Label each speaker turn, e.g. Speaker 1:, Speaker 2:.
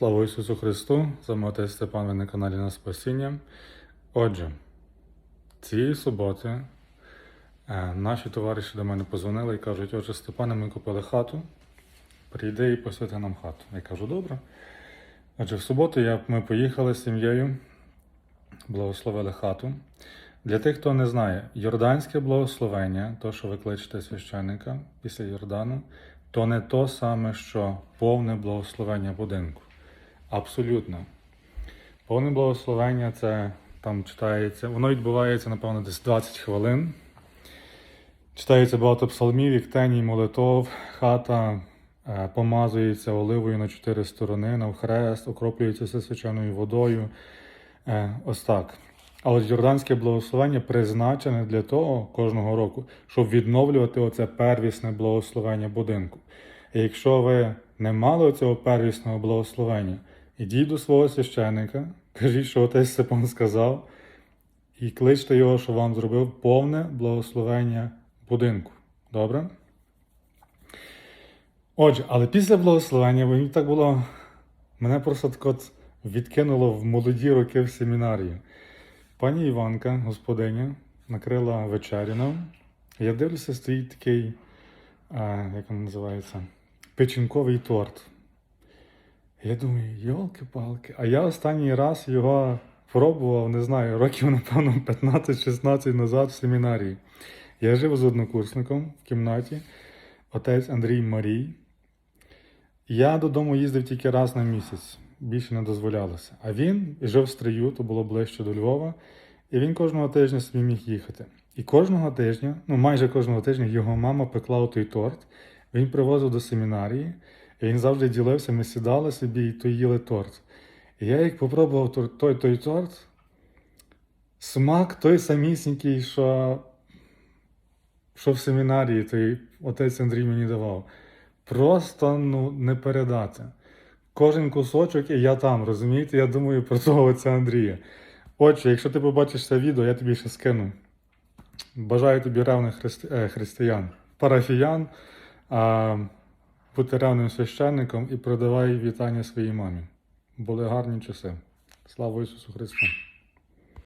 Speaker 1: Слава Ісусу Христу! З отець Степан, ви на каналі на Спасіння. Отже, цієї суботи е, наші товариші до мене позвонили і кажуть, отже, Степане, ми купили хату, прийди і посвяти нам хату. Я кажу, добре. Отже, в суботу я, ми поїхали з сім'єю, благословили хату. Для тих, хто не знає, йорданське благословення, то, що ви кличете священника після Йордану, то не то саме, що повне благословення будинку. Абсолютно. Повне благословення це там читається, воно відбувається, напевно, десь 20 хвилин. Читається багато псалмів, віктеній, молитов, хата е, помазується оливою на чотири сторони, навхрест, окроплюється все свяченою водою. Е, ось так. А от Йорданське благословення призначене для того кожного року, щоб відновлювати оце первісне благословення будинку. І якщо ви не мали цього первісного благословення, ідіть до свого священика, кажіть, що отець Степан сказав, і кличте його, що вам зробив повне благословення будинку. Добре? Отже, але після благословення мені так було. Мене просто так от відкинуло в молоді роки в семінарію. Пані Іванка, господиня, накрила вечерю нам. Я дивлюся, стоїть такий, як він називається, печінковий торт. Я думаю, йолки-палки. А я останній раз його пробував, не знаю, років, напевно, 15-16 назад в семінарії. Я жив з однокурсником в кімнаті, отець Андрій Марій. Я додому їздив тільки раз на місяць, більше не дозволялося. А він жив в стрию, то було ближче до Львова, і він кожного тижня собі міг їхати. І кожного тижня, ну майже кожного тижня, його мама пекла той торт. Він привозив до семінарії, і він завжди ділився, ми сідали собі і то їли торт. І я як попробував той, той, той торт, смак той самісінький, що, що в семінарії той отець Андрій мені давав. Просто ну, не передати. Кожен кусочок, і я там, розумієте? Я думаю про того отця Андрія. Отже, якщо ти побачиш це відео, я тобі ще скину. Бажаю тобі ревних христи... е, християн, парафіян, а, бути ревним священником і передавай вітання своїй мамі. Були гарні часи. Слава Ісусу Христу!